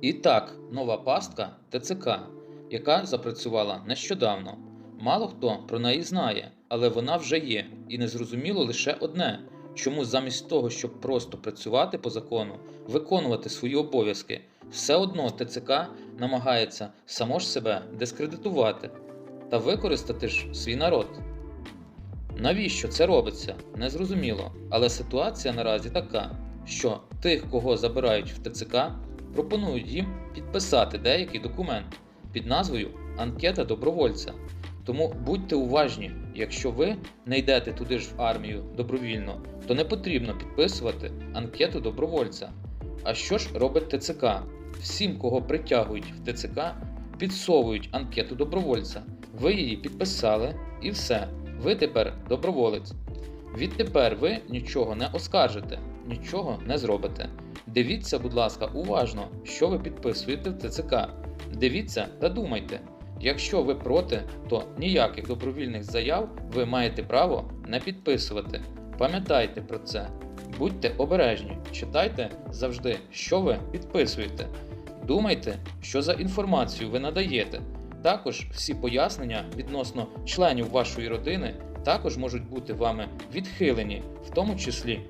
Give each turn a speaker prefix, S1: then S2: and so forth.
S1: І так, нова пастка ТЦК, яка запрацювала нещодавно. Мало хто про неї знає, але вона вже є, і незрозуміло лише одне: чому замість того, щоб просто працювати по закону, виконувати свої обов'язки, все одно ТЦК намагається само ж себе дискредитувати та використати ж свій народ. Навіщо це робиться? Незрозуміло. Але ситуація наразі така, що тих, кого забирають в ТЦК, пропонують їм підписати деякий документ під назвою Анкета добровольця. Тому будьте уважні, якщо ви не йдете туди ж в армію добровільно, то не потрібно підписувати анкету добровольця. А що ж робить ТЦК? Всім, кого притягують в ТЦК, підсовують анкету добровольця. Ви її підписали і все. Ви тепер доброволець. Відтепер ви нічого не оскаржите, нічого не зробите. Дивіться, будь ласка, уважно, що ви підписуєте в ТЦК. Дивіться та думайте. Якщо ви проти, то ніяких добровільних заяв ви маєте право не підписувати. Пам'ятайте про це. Будьте обережні, читайте завжди, що ви підписуєте. Думайте, що за інформацію ви надаєте. Також всі пояснення відносно членів вашої родини також можуть бути вами відхилені, в тому числі